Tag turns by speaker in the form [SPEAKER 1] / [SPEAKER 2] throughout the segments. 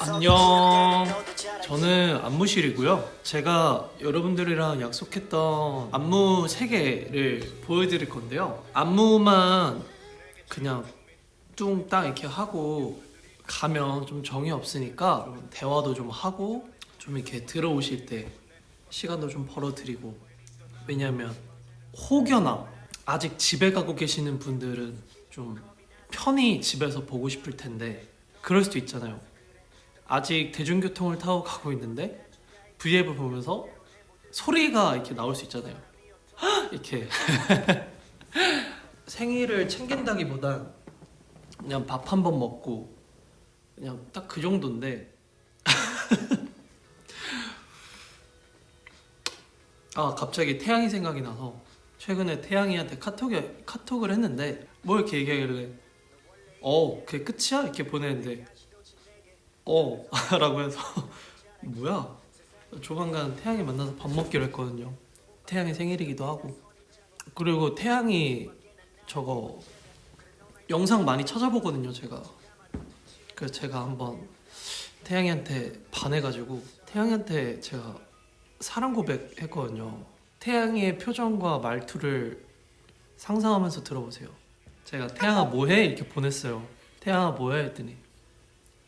[SPEAKER 1] 안녕. 저는 안무실이고요. 제가 여러분들이랑 약속했던 안무 3개를 보여드릴 건데요. 안무만 그냥 뚱땅 이렇게 하고 가면 좀 정이 없으니까 좀 대화도 좀 하고 좀 이렇게 들어오실 때 시간도 좀 벌어드리고 왜냐면 혹여나 아직 집에 가고 계시는 분들은 좀 편히 집에서 보고 싶을 텐데 그럴 수도 있잖아요. 아직 대중교통을 타고 가고 있는데 V앱을 보면서 소리가 이렇게 나올 수 있잖아요. 이렇게. 생일을 챙긴다기보단 그냥 밥 한 번 먹고 그냥 딱 그 정도인데. 아 갑자기 태양이 생각이 나서 최근에 태양이한테 카톡이, 카톡을 했는데 뭐 이렇게 얘기하길래? 어 그게 끝이야? 이렇게 보내는데 어 라고 해서 뭐야? 조만간 태양이 만나서 밥 먹기로 했거든요. 태양이 생일이기도 하고. 그리고 태양이 저거 영상 많이 찾아보거든요 제가. 그래서 제가 한번 태양이한테 반해가지고 태양이한테 제가 사랑 고백 했거든요. 태양이의 표정과 말투를 상상하면서 들어보세요. 제가 태양아 뭐해? 이렇게 보냈어요. 태양아 뭐해? 했더니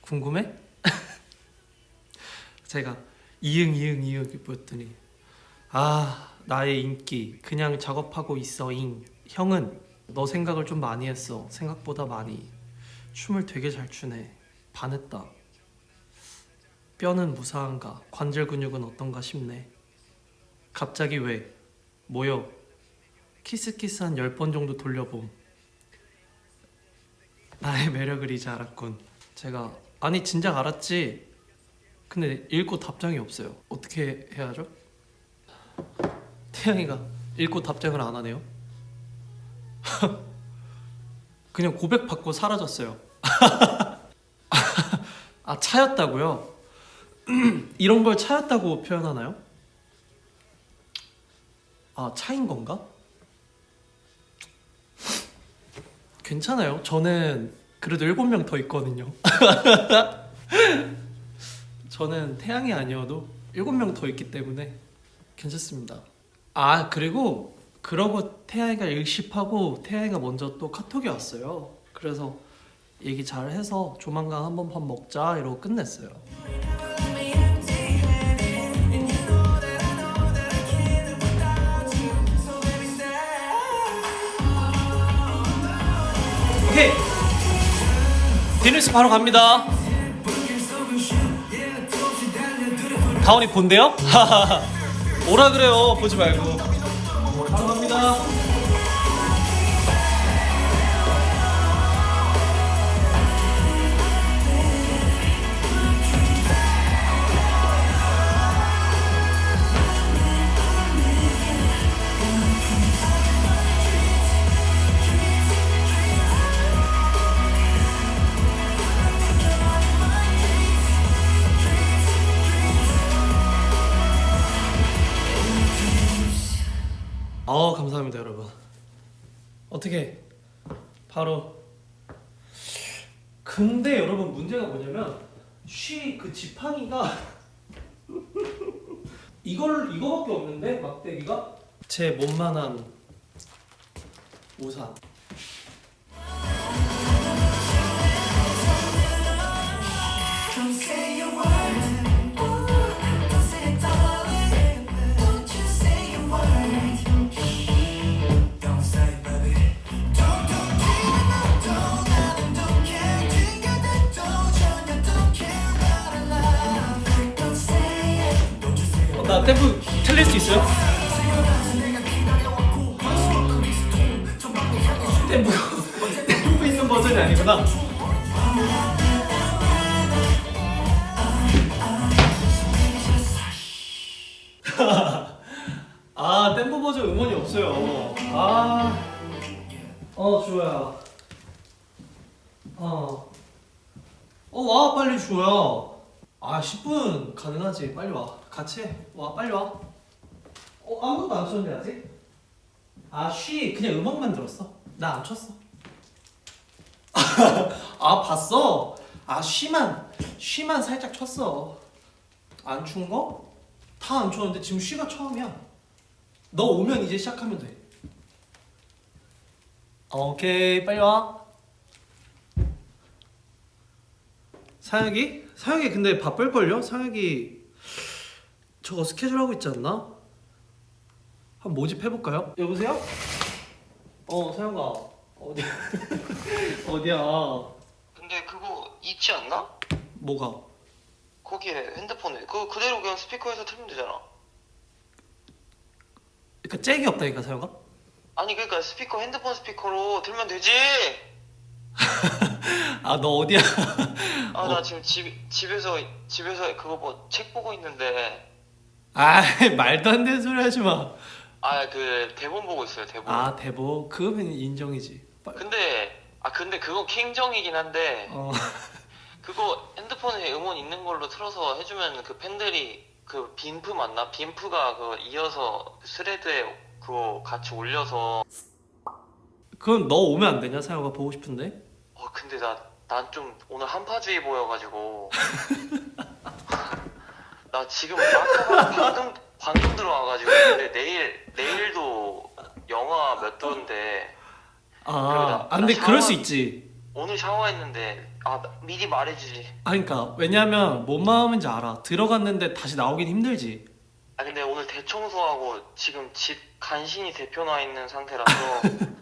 [SPEAKER 1] 궁금해? 제가 이응 이응 이응 보였더니 아 나의 인기 그냥 작업하고 있어 잉. 형은 너 생각을 좀 많이 했어. 생각보다 많이. 춤을 되게 잘 추네. 반했다. 뼈는 무사한가? 관절 근육은 어떤가 싶네. 갑자기 왜? 뭐여? 키스키스 한 10번 정도 돌려봄. 나의 매력을 이제 알았군. 제가 아니 진작 알았지 근데 읽고 답장이 없어요 어떻게 해야죠? 태양이가 읽고 답장을 안 하네요 그냥 고백 받고 사라졌어요 아 차였다고요? 이런 걸 차였다고 표현하나요? 아 차인 건가? 괜찮아요. 저는 그래도 일곱 명 더 있거든요. 저는 태양이 아니어도 일곱 명더 있기 때문에 괜찮습니다. 아 그리고 그러고 태양이가 일십하고 태양이가 먼저 또 카톡이 왔어요. 그래서 얘기 잘 해서 조만간 한번 밥 먹자 이러고 끝냈어요. 오케이 디니스 바로 갑니다 다운이 본대요? 오라 그래요. 보지 말고. 바로 갑니다 어떻게? 바로. 근데 여러분 문제가 뭐냐면 쉬 그 지팡이가 이걸 이거밖에 없는데 막대기가? 제 몸만한 우산 어, 나 템프 틀릴 수 있어요? 템프 템프 있는 버전이 아니구나. 아 템포 버전 음원이 없어요. 아. 어 주호야 어 어 와 빨리 주호야 아 10분 가능하지. 빨리 와 같이 해 와 빨리 와 어 아무것도 안 쳤는데 아직? 아쉬 그냥 음악만 들었어 나 안 쳤어 아 봤어? 아 쉬만 쉬만 살짝 쳤어. 안 추운 거? 다안 추웠는데 지금 쉬가 처음이야. 너 오면 이제 시작하면 돼. 오케이 빨리 와. 사혁이? 사혁이 근데 바쁠 걸요? 사혁이 저거 스케줄 하고 있지 않나? 한번 모집 해볼까요? 여보세요? 어 사혁아 어디 어디야?
[SPEAKER 2] 근데 그거 있지 않나?
[SPEAKER 1] 뭐가?
[SPEAKER 2] 거기에 핸드폰에 그거 그대로 그냥 스피커에서 틀면 되잖아
[SPEAKER 1] 그러니까 잭이 없다니까 사혁아?
[SPEAKER 2] 아니 그러니까 스피커 핸드폰 스피커로 틀면 되지
[SPEAKER 1] 아 너 어디야?
[SPEAKER 2] 아
[SPEAKER 1] 어.
[SPEAKER 2] 나 지금 집, 집에서 집에서 그거 뭐 책 보고 있는데
[SPEAKER 1] 아 말도 안 되는 소리 하지 마.
[SPEAKER 2] 아 그 대본 보고 있어요 대본
[SPEAKER 1] 아 대보 그거면 인정이지. 빨-
[SPEAKER 2] 근데 아 근데 그건 킹정이긴 한데
[SPEAKER 1] 어
[SPEAKER 2] 그거 핸드폰에 음원 있는 걸로 틀어서 해주면 그 팬들이 그 빈프 맞나? 빈프가 그 이어서 스레드에 그거 같이 올려서
[SPEAKER 1] 그건 너 오면 안 되냐 사혁아 보고 싶은데?
[SPEAKER 2] 어 근데 나 난 좀 오늘 한파주의 보여가지고 나 지금 아까 방금 방금 들어와가지고 근데 내일 내일도 영하 몇 도인데
[SPEAKER 1] 아. 아 근데
[SPEAKER 2] 나
[SPEAKER 1] 그럴
[SPEAKER 2] 샤워-
[SPEAKER 1] 수 있지.
[SPEAKER 2] 오늘 샤워했는데 아 나- 미리 말해주지
[SPEAKER 1] 아 그러니까 왜냐면 뭔 마음인지 알아. 들어갔는데 다시 나오긴 힘들지.
[SPEAKER 2] 아 근데 오늘 대청소하고 지금 집 간신히 대표 나 있는 상태라서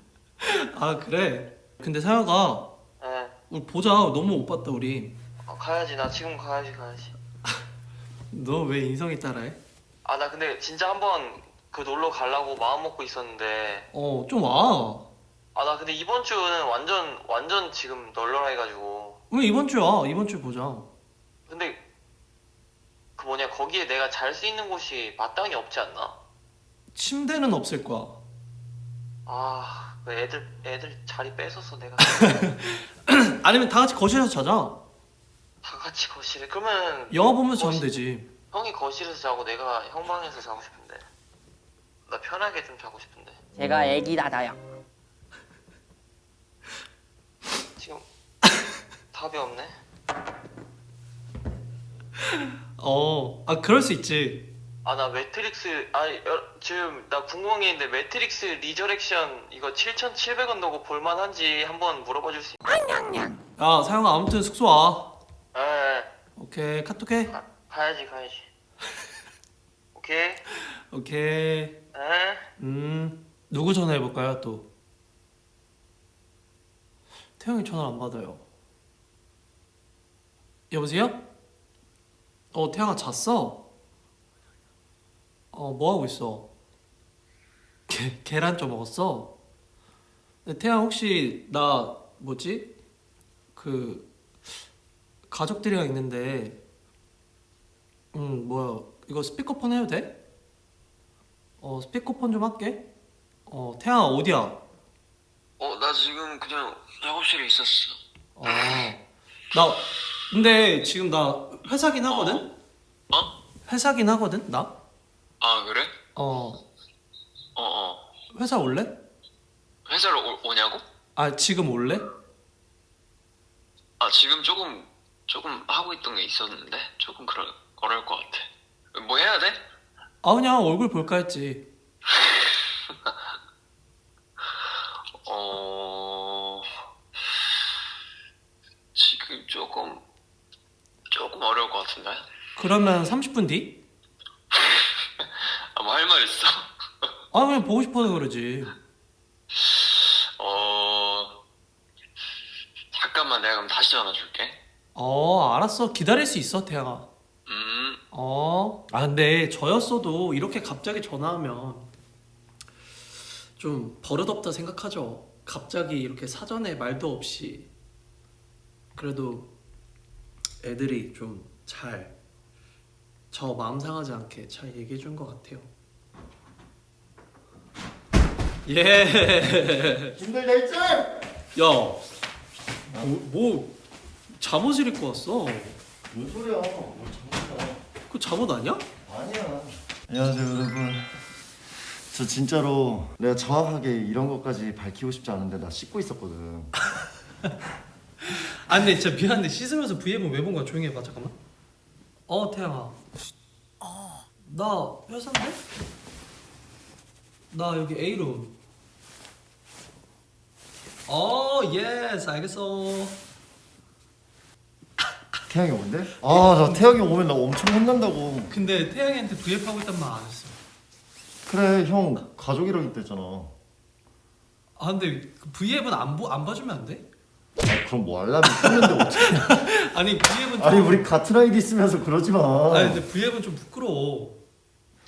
[SPEAKER 1] 아 그래. 근데 사혁아
[SPEAKER 2] 예
[SPEAKER 1] 우리 보자. 너무 못 봤다 우리.
[SPEAKER 2] 어, 가야지 나 지금 가야지 가야지
[SPEAKER 1] 너 왜 인성이 따라해?
[SPEAKER 2] 아 나 근데 진짜 한번 그 놀러 가려고 마음 먹고 있었는데
[SPEAKER 1] 어 좀 와.
[SPEAKER 2] 아 나 근데 이번 주는 완전 완전 지금 널널하 해가지고
[SPEAKER 1] 왜 이번 주야? 이번 주 보자.
[SPEAKER 2] 근데 그 뭐냐 거기에 내가 잘 수 있는 곳이 마땅히 없지 않나?
[SPEAKER 1] 침대는 없을 거야.
[SPEAKER 2] 아그 애들 애들 자리 뺏어서 내가
[SPEAKER 1] 아니면 다 같이 거실에서 자자.
[SPEAKER 2] 다 같이 거실에 그러면
[SPEAKER 1] 영화 보면서 자면 되지.
[SPEAKER 2] 형이 거실에서 자고 내가 형 방에서 자고 싶은데 나 편하게 좀 자고 싶은데
[SPEAKER 3] 제가 애기 낳아요.
[SPEAKER 2] 지금 답이 없네
[SPEAKER 1] 어, 아 그럴 수 있지.
[SPEAKER 2] 아 나 매트릭스 아 여- 지금 나 궁금한 게 있는데 매트릭스 리저렉션 이거 7,700원 넣고 볼만한지 한번 물어봐 줄 수 있나요?
[SPEAKER 1] 야 사영아 아무튼 숙소 와.
[SPEAKER 2] 에
[SPEAKER 1] 오케이 카톡해.
[SPEAKER 2] 가, 가야지 가야지 오케이
[SPEAKER 1] 오케이.
[SPEAKER 2] 에
[SPEAKER 1] 음 누구 전화해 볼까요 또? 태영이 전화 안 받아요. 여보세요? 어 태영아 잤어? 어 뭐 하고 있어? 계, 계란 좀 먹었어? 근데 태양 혹시 나 뭐지? 그 가족들이랑 있는데 음 뭐야 이거 스피커폰 해도 돼? 어 스피커폰 좀 할게. 어 태양아 어디야?
[SPEAKER 2] 어, 나 지금 그냥 작업실에 있었어.
[SPEAKER 1] 어. 나 근데 지금 나 회사긴 하거든.
[SPEAKER 2] 어?
[SPEAKER 1] 회사긴 하거든 나.
[SPEAKER 2] 아, 그래?
[SPEAKER 1] 어
[SPEAKER 2] 어, 어.
[SPEAKER 1] 회사 올래?
[SPEAKER 2] 회사로 오, 오냐고?
[SPEAKER 1] 아 지금 올래?
[SPEAKER 2] 아, 지금 조금, 조금 하고 있던 게 있었는데, 조금 그럴, 어려울 것 같아. 뭐 해야 돼?
[SPEAKER 1] 아 그냥 얼굴 볼까 했지.
[SPEAKER 2] 어, 지금 조금, 조금 어려울 것 같은데?
[SPEAKER 1] 그러면 30분 뒤?
[SPEAKER 2] 아, 뭐 할 말 있어?
[SPEAKER 1] 아 그냥 보고 싶어서 그러지.
[SPEAKER 2] 어, 잠깐만 내가 그럼 다시 전화 줄게.
[SPEAKER 1] 어 알았어 기다릴 수 있어 태양아.
[SPEAKER 2] 음,
[SPEAKER 1] 어. 아 근데 저였어도 이렇게 갑자기 전화하면 좀 버릇없다 생각하죠. 갑자기 이렇게 사전에 말도 없이 그래도 애들이 좀 잘 저 마음 상하지 않게 잘 얘기해 준 것 같아요. 예.
[SPEAKER 4] 힘들다 했지?
[SPEAKER 1] 야, 뭐, 뭐 잠옷을 입고 왔어?
[SPEAKER 4] 뭔 소리야? 뭘 잘못했다.
[SPEAKER 1] 그 잠옷 아니야?
[SPEAKER 4] 아니야. 안녕하세요 여러분. 저 진짜로 내가 정확하게 이런 것까지 밝히고 싶지 않은데 나 씻고 있었거든.
[SPEAKER 1] 아 근데 진짜 미안한데 씻으면서 V앱은 왜 본 거야? 조용히 해봐 잠깐만. 어 태양아. 나 회사인데? 나 여기 A룸. 어 예스 알겠어.
[SPEAKER 4] 태양이 뭔데? 아 나 태양이 오면 나 엄청 혼난다고
[SPEAKER 1] 근데 태양이한테 V앱 하고 있단 말 안 했어.
[SPEAKER 4] 그래 형 가족이라고 했댔잖아
[SPEAKER 1] 아 근데 그 V앱은 안, 보, 안 봐주면 안 돼?
[SPEAKER 4] 아 그럼 뭐 알람이 켰는데 어떻게
[SPEAKER 1] 아니 V앱은 좀
[SPEAKER 4] 아니 우리 같은 아이디 쓰면서 그러지 마
[SPEAKER 1] 아니 근데 V앱은 좀 부끄러워.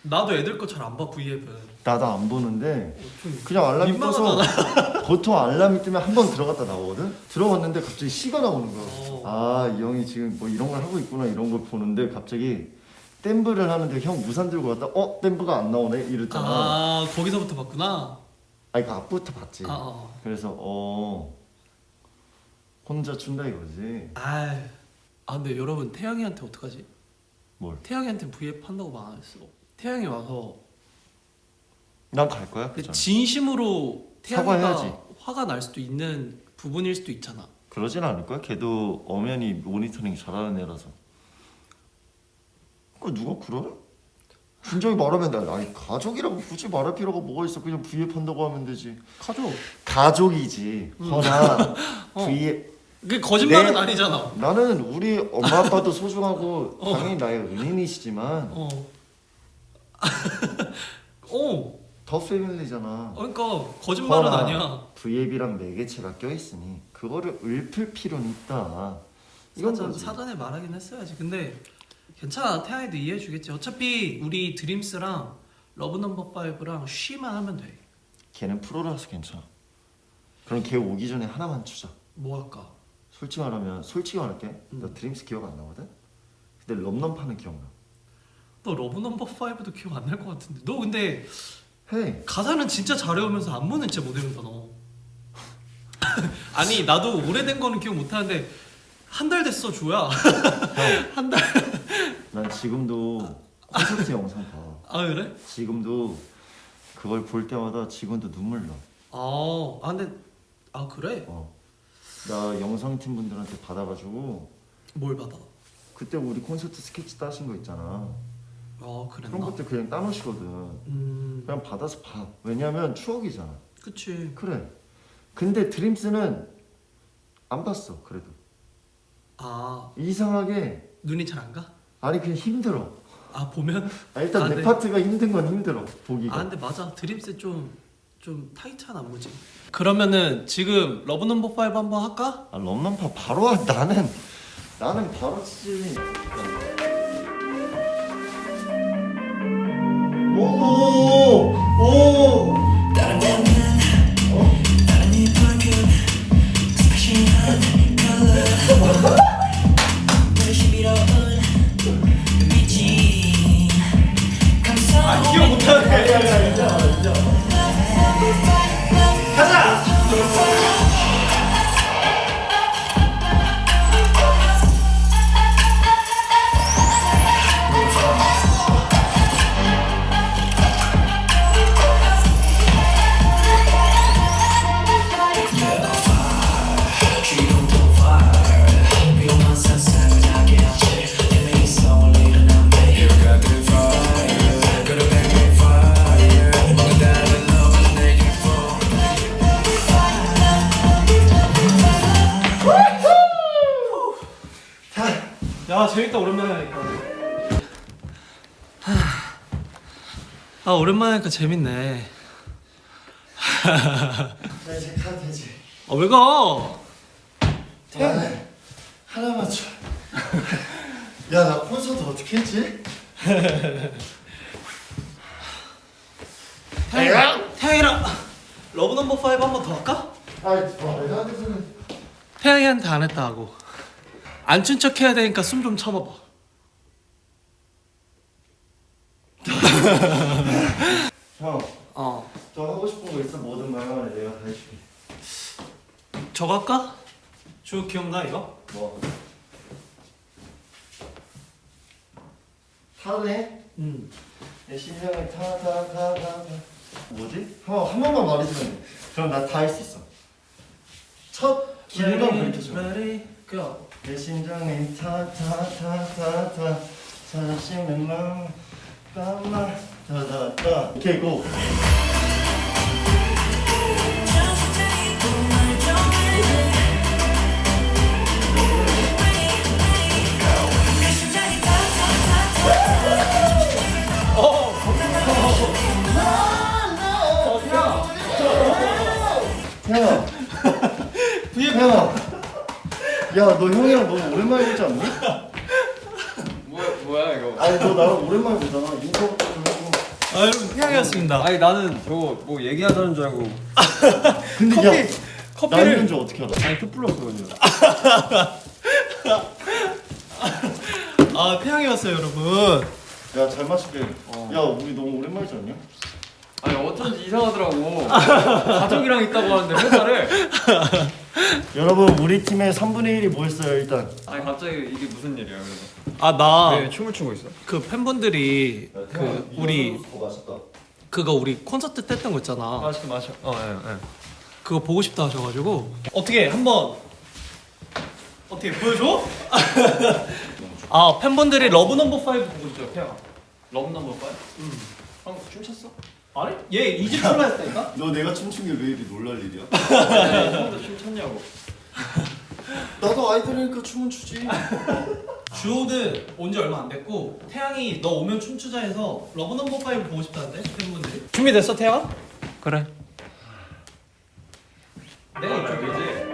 [SPEAKER 1] 나도 애들 거 잘 안봐 V앱은.
[SPEAKER 4] 나도 안 보는데
[SPEAKER 1] 어, 좀
[SPEAKER 4] 그냥 알람이
[SPEAKER 1] 민망하잖아.
[SPEAKER 4] 떠서 보통 알람이 뜨면 한 번 들어갔다 나오거든? 들어갔는데 갑자기 시가 나오는 거야
[SPEAKER 1] 어.
[SPEAKER 4] 아 이 형이 지금 뭐 이런 걸 하고 있구나 이런 걸 보는데 갑자기 댐브를 하는데 형 우산 들고 갔다 어? 댐브가 안 나오네? 이랬잖아
[SPEAKER 1] 아 거기서부터 봤구나.
[SPEAKER 4] 아니 그 앞부터 봤지
[SPEAKER 1] 아, 아.
[SPEAKER 4] 그래서 어 혼자 춘다 이거지
[SPEAKER 1] 아, 아 근데 여러분 태양이한테 어떡하지?
[SPEAKER 4] 뭘?
[SPEAKER 1] 태양이한테 V앱 한다고 말 안 했어. 태양이 와서
[SPEAKER 4] 난 갈 거야
[SPEAKER 1] 근데
[SPEAKER 4] 그죠?
[SPEAKER 1] 진심으로 태양이가
[SPEAKER 4] 사과해야지.
[SPEAKER 1] 화가 날 수도 있는 부분일 수도 있잖아.
[SPEAKER 4] 그러진 않을 거야 걔도 엄연히 모니터링 잘하는 애라서 그 누가 그래? 진작에 말하면 나 아니 가족이라고 굳이 말할 필요가 뭐가 있어 그냥 V앱 한다고 하면 되지
[SPEAKER 1] 가족.
[SPEAKER 4] 가족이지 허나
[SPEAKER 1] 음. 어.
[SPEAKER 4] V앱
[SPEAKER 1] 그게 거짓말은
[SPEAKER 4] 내-
[SPEAKER 1] 아니잖아.
[SPEAKER 4] 나는 우리 엄마 아빠도 소중하고
[SPEAKER 1] 어.
[SPEAKER 4] 당연히 나의 은인이시지만
[SPEAKER 1] 어. 어.
[SPEAKER 4] 더 패밀리잖아
[SPEAKER 1] 그러니까 거짓말은
[SPEAKER 4] 허나
[SPEAKER 1] 아니야.
[SPEAKER 4] V앱이랑 매개체가 껴있으니 그거를 읊을 필요는 있다 이건
[SPEAKER 1] 사전,
[SPEAKER 4] 거지
[SPEAKER 1] 사전에 말하긴 했어야지. 근데 괜찮아. 태양이도 이해해 주겠지. 어차피 우리 드림스랑 러브 넘버 5랑 쉬만 하면 돼.
[SPEAKER 4] 걔는 프로라서 괜찮아 그럼 걔 오기 전에 하나만 추자
[SPEAKER 1] 뭐 할까?
[SPEAKER 4] 솔직히 말하면 솔직히 말할게
[SPEAKER 1] 음.
[SPEAKER 4] 나 드림스 기억 안 나거든? 근데 럼넘파는 기억나
[SPEAKER 1] 너 러브 넘버 5도 기억 안 날 것 같은데. 너 근데
[SPEAKER 4] 헤이
[SPEAKER 1] 가사는 진짜 잘 외우면서 안무는 진짜 못 외운다 너. 아니 나도 오래된 거는 기억 못 하는데 한 달 됐어 조야. 한 달.
[SPEAKER 4] 난 지금도 콘서트 영상 봐
[SPEAKER 1] 아 그래?
[SPEAKER 4] 지금도 그걸 볼 때마다 지금도 눈물 나
[SPEAKER 1] 아, 아 근데 아 그래?
[SPEAKER 4] 어. 나 영상팀 분들한테 받아가지고
[SPEAKER 1] 뭘 받아?
[SPEAKER 4] 그때 우리 콘서트 스케치 따신 거 있잖아
[SPEAKER 1] 아 그랬나?
[SPEAKER 4] 그런 것들 그냥 따놓으시거든
[SPEAKER 1] 음,
[SPEAKER 4] 그냥 받아서 봐 왜냐면 추억이잖아
[SPEAKER 1] 그치.
[SPEAKER 4] 그래 근데 드림스는 안 봤어 그래도
[SPEAKER 1] 아
[SPEAKER 4] 이상하게
[SPEAKER 1] 눈이 잘 안 가?
[SPEAKER 4] 아니 그냥 힘들어
[SPEAKER 1] 아 보면?
[SPEAKER 4] 아, 일단
[SPEAKER 1] 아,
[SPEAKER 4] 내
[SPEAKER 1] 네.
[SPEAKER 4] 파트가 힘든 건 힘들어 보기가
[SPEAKER 1] 아 근데 맞아 드림스 좀 좀 타이트한 안무지. 그러면은 지금 러브 넘버 5 한번 할까?
[SPEAKER 4] 아 럼넘파 바로 와 나는 나는 바로 치지 오오
[SPEAKER 5] 다른 아
[SPEAKER 1] 기억 못하네.
[SPEAKER 5] 지금도
[SPEAKER 1] 야 재밌다 오랜만에 하니까. 아 오랜만에 하니까 재밌네.
[SPEAKER 4] 나 이제 가도 되지
[SPEAKER 1] 아 왜 가?
[SPEAKER 4] 태양 하나만 줘 야 나 콘서트 어떻게 했지?
[SPEAKER 1] 태양이랑 태양이랑 러브 넘버 5 한 번 더 할까?
[SPEAKER 4] 아이 말도 안 되는
[SPEAKER 1] 태양이한테 안 했다 하고 안춘척 해야 되니까 숨 좀 참아봐.
[SPEAKER 4] 형저
[SPEAKER 1] 어
[SPEAKER 4] 하고 싶은 거 있어 뭐든 말만 해 내가 다 해줄게
[SPEAKER 1] 저거 할까? 주 기억나 이거?
[SPEAKER 4] 뭐 타네?
[SPEAKER 1] 응.
[SPEAKER 4] 내 심장을 타타타타 뭐지? 형 한 번만 말해주면 돼 그럼 나 다 할 수 있어 첫 기대감 그렇게 줘
[SPEAKER 1] Ready, 그냥
[SPEAKER 4] 내 심장이 타타타타타. 사심의 마음 깜만 타타타 오케이 고. 태연아 태연아 야 너 형이랑 너무 오랜만에 보지 않니?
[SPEAKER 3] 뭐야 뭐야 이거?
[SPEAKER 4] 아니 너 나랑 오랜만에 보잖아 인터뷰 좀 해줘
[SPEAKER 1] 아 여러분 태양이었습니다.
[SPEAKER 3] 아니 나는 저거 뭐 얘기하자는 줄 알고
[SPEAKER 4] 근데
[SPEAKER 1] 커피
[SPEAKER 4] 야 나 있는
[SPEAKER 1] 커피를
[SPEAKER 4] 줄 어떻게 알아?
[SPEAKER 3] 아니 촛불렀거든요.
[SPEAKER 1] 아 태양이었어요 여러분.
[SPEAKER 4] 야 잘 마실게
[SPEAKER 3] 어.
[SPEAKER 4] 야 우리 너무 오랜만이지 않냐?
[SPEAKER 3] 아니 어쩐지 이상하더라고. 가족이랑 있다고 하는데 회사를.
[SPEAKER 4] 여러분 우리 팀의 3분의 1이 모였어요 일단
[SPEAKER 3] 아니 갑자기 이게 무슨 일이야 그래서?
[SPEAKER 1] 아 나
[SPEAKER 3] 왜 춤을 추고 있어?
[SPEAKER 1] 그 팬분들이 그 우리 그거 우리 콘서트 때 했던 거 있잖아.
[SPEAKER 3] 마시게 마셔. 어 예. 예.
[SPEAKER 1] 그거 보고 싶다 하셔가지고 어떻게 한번 어떻게 보여줘? 아 팬분들이 러브 넘버 5 보고 있죠 태양.
[SPEAKER 3] 러브 넘버 5?
[SPEAKER 1] 음.
[SPEAKER 3] 형 춤췄어?
[SPEAKER 1] 아니 얘 이집 출라 했다니까?
[SPEAKER 4] 너 내가 춤춘 게 왜 이리 놀랄 일이야?
[SPEAKER 3] 아니 형도 춤췄냐고.
[SPEAKER 4] 나도 아이돌이니까 춤은 추지
[SPEAKER 1] 주호는 온지 얼마 안 됐고 태양이 너 오면 춤추자 해서 러브 넘버 5 보고 싶다는데 팬분들이 준비됐어 태양?
[SPEAKER 3] 그래.
[SPEAKER 1] 내가 이쪽이지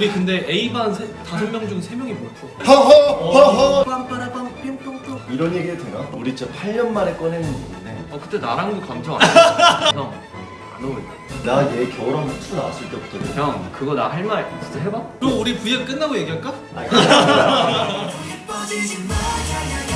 [SPEAKER 1] 우리 근데 A반 세, 다섯 명 중 세 명이 몰표.
[SPEAKER 4] 허허 허허
[SPEAKER 1] 빰빠라빰 뿅뿅뿅.
[SPEAKER 4] 이런 얘기 해도 되나? 우리 진짜 8년 만에 꺼내는 얘기인데
[SPEAKER 3] 어 그때 나랑도 감정 안 했어 형안 어울린다
[SPEAKER 4] 나 얘 겨울왕국 2 나왔을 때부터
[SPEAKER 3] 형 그거 나 할 말 진짜 해봐?
[SPEAKER 1] 그럼 우리 V앱 끝나고 얘기할까?
[SPEAKER 5] 야야야.